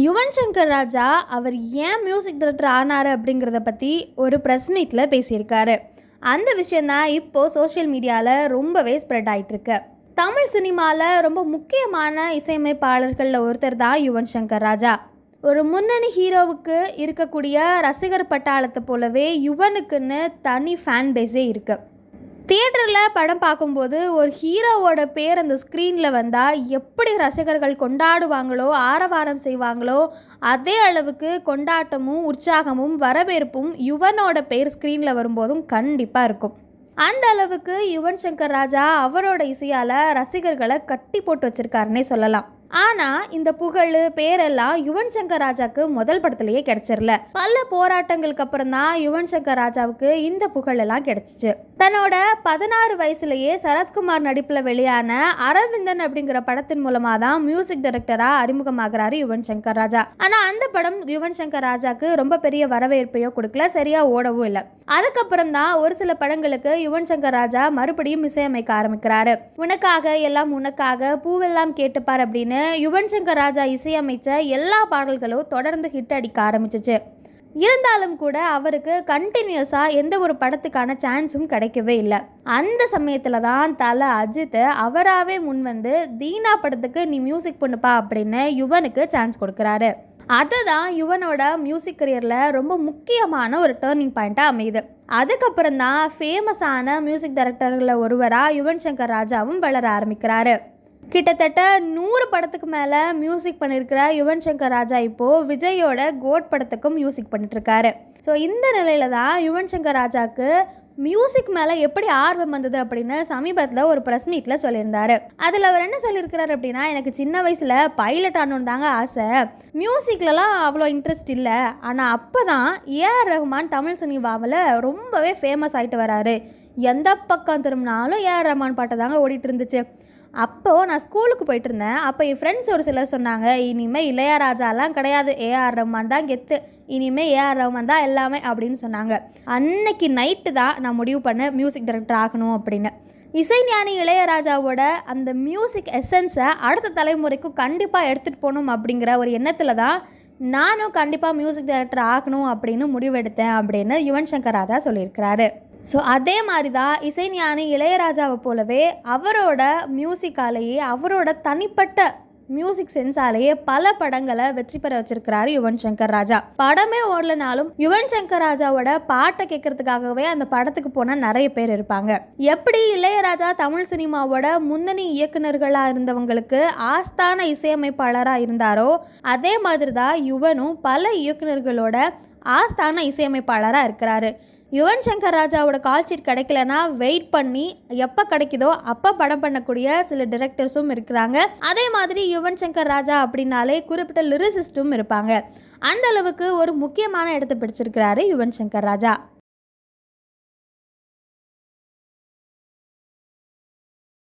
யுவன் சங்கர் ராஜா அவர் ஏன் music director ஆனார் அப்படிங்கிறத பற்றி ஒரு ப்ரெஸ் மீட்டில் பேசியிருக்காரு. அந்த விஷயந்தான் இப்போது சோஷியல் மீடியாவில் ரொம்பவே ஸ்ப்ரெட் ஆகிட்டுருக்கு தமிழ் சினிமாவில் ரொம்ப முக்கியமான இசையமைப்பாளர்களில் ஒருத்தர் தான் யுவன் சங்கர் ராஜா. ஒரு முன்னணி ஹீரோவுக்கு இருக்கக்கூடிய ரசிகர் பட்டாளத்தை போலவே யுவனுக்குன்னு தனி ஃபேன் பேஸே இருக்குது தியேட்டரில் படம் பார்க்கும்போது ஒரு ஹீரோவோட பேர் அந்த ஸ்க்ரீனில் வந்தால் எப்படி ரசிகர்கள் கொண்டாடுவாங்களோ ஆரவாரம் செய்வாங்களோ அதே அளவுக்கு கொண்டாட்டமும் உற்சாகமும் வரவேற்பும் யுவனோட பேர் ஸ்க்ரீனில் வரும்போதும் கண்டிப்பாக இருக்கும். அந்த அளவுக்கு யுவன் சங்கர் ராஜா அவரோட இசையால் ரசிகர்களை கட்டி போட்டு வச்சிருக்காருன்னே சொல்லலாம். ஆனால் இந்த புகழ் பேரெல்லாம் யுவன் சங்கர் ராஜாவுக்கு முதல் படத்திலேயே கிடைச்சிடல பல போராட்டங்களுக்கு அப்புறம் தான் யுவன் சங்கர் ராஜாவுக்கு இந்த புகழ் எல்லாம் கிடைச்சிச்சு. தன்னோட பதினாறு வயசுலயே சரத்குமார் நடிப்பில் வெளியான அரவிந்தன் அப்படிங்கிற படத்தின் மூலமாக தான் மியூசிக் டைரக்டராக அறிமுகமாகிறாரு யுவன் சங்கர் ராஜா. ஆனால் அந்த படம் யுவன் சங்கர் ராஜாக்கு ரொம்ப பெரிய வரவேற்பையோ கொடுக்கல சரியா ஓடவும் இல்லை. அதுக்கப்புறம் தான் ஒரு சில படங்களுக்கு யுவன் சங்கர் ராஜா மறுபடியும் இசையமைக்க ஆரம்பிக்கிறாரு. உனக்காக எல்லாம் உனக்காக பூவெல்லாம் கேட்டுப்பார் அப்படின்னு யுவன் சங்கர் ராஜா இசையமைச்ச எல்லா பாடல்களும் தொடர்ந்து ஹிட் அடிக்க ஆரம்பிச்சிச்சு. இருந்தாலும் கூட அவருக்கு கண்டினியூஸாக எந்த ஒரு படத்துக்கான சான்ஸும் கிடைக்கவே இல்லை. அந்த சமயத்தில் தான் தலை அஜித் அவராகவே முன் வந்து தீனா படத்துக்கு நீ மியூசிக் பண்ணுப்பா அப்படின்னு யுவனுக்கு சான்ஸ் கொடுக்குறாரு. அதுதான் யுவனோட மியூசிக் கரியரில் ரொம்ப முக்கியமான ஒரு டேர்னிங் பாயிண்ட்டாக அமையுது. அதுக்கப்புறம் தான் ஃபேமஸான மியூசிக் டைரக்டர்களில் ஒருவராக யுவன் சங்கர் ராஜாவும் வளர ஆரம்பிக்கிறாரு. கிட்டத்தட்ட நூறு படத்துக்கு மேலே மியூசிக் பண்ணியிருக்கிற யுவன் சங்கர் ராஜா இப்போது விஜயோட கோட் படத்துக்கும் மியூசிக் பண்ணிட்டுருக்காரு. ஸோ இந்த நிலையில தான் யுவன் சங்கர் ராஜாவுக்கு மியூசிக் மேலே எப்படி ஆர்வம் வந்தது அப்படின்னு சமீபத்தில் ஒரு ப்ரெஸ் மீட்டில் சொல்லியிருந்தார். அதில் அவர் என்ன சொல்லியிருக்கிறார் அப்படின்னா எனக்கு சின்ன வயசில் பைலட் ஆகணுன்னு தாங்க ஆசை. மியூசிக்லலாம் அவ்வளோ இன்ட்ரெஸ்ட் இல்லை. ஆனால் அப்போ தான் ஏஆர் ரஹ்மான் தமிழ் சினிமாவில் ரொம்பவே ஃபேமஸ் ஆகிட்டு வராரு. எந்த பக்கம் திரும்பினாலும் ஏஆர் ரஹ்மான் பாட்டை தாங்க ஓடிட்டு இருந்துச்சு. அப்போது நான் ஸ்கூலுக்கு போயிட்டு இருந்தேன் அப்போ என் ஃப்ரெண்ட்ஸ் ஒரு சிலர் சொன்னாங்க இனிமேல் இளையராஜாலாம் கிடையாது. ஏஆர் ரஹ்மான் தான் கெத்து. இனிமேல் ஏஆர் ரஹ்மான் தான் எல்லாமே அப்படின்னு சொன்னாங்க. அன்னைக்கு நைட்டு தான் நான் முடிவு பண்ணேன் மியூசிக் டைரக்டர் ஆகணும் அப்படின்னு. இசைஞானி இளையராஜாவோட அந்த மியூசிக் எசன்ஸை அடுத்த தலைமுறைக்கும் கண்டிப்பாக எடுத்துகிட்டு போகணும் அப்படிங்கிற ஒரு எண்ணத்தில் தான் நானும் கண்டிப்பாக மியூசிக் டைரக்டர் ஆகணும் அப்படின்னு முடிவெடுத்தேன் அப்படின்னு யுவன் சங்கர் ராஜா சொல்லியிருக்கிறாரு. ஸோ அதே மாதிரி தான் இசைஞானி இளையராஜாவை போலவே அவரோட மியூசிக்காலேயே அவரோட தனிப்பட்ட மியூசிக் சென்ஸாலேயே பல படங்களை வெற்றி பெற வச்சிருக்கிறாரு யுவன் சங்கர் ராஜா. படமே ஓடலனாலும் யுவன் சங்கர் ராஜாவோட பாட்டை கேட்கறதுக்காகவே அந்த படத்துக்கு போன நிறைய பேர் இருப்பாங்க. எப்படி இளையராஜா தமிழ் சினிமாவோட முன்னணி இயக்குனர்களாக இருந்தவங்களுக்கு ஆஸ்தான இசையமைப்பாளராக இருந்தாரோ அதே மாதிரி தான் யுவனும் பல இயக்குனர்களோட ஆஸ்தான இசையமைப்பாளராக இருக்கிறாரு. யுவன் சங்கர் ராஜாவோட கால் ஷீட் கிடைக்கலனா வெயிட் பண்ணி எப்போ கிடைக்குதோ அப்போ படம் பண்ணக்கூடிய சில டிரெக்டர்ஸும் இருக்கிறாங்க. அதே மாதிரி யுவன் சங்கர் ராஜா அப்படின்னாலே குறிப்பிட்ட லிரிசிஸ்டும் இருப்பாங்க. அந்த அளவுக்கு ஒரு முக்கியமான இடத்தை பிடிச்சிருக்கிறாரு யுவன் சங்கர் ராஜா.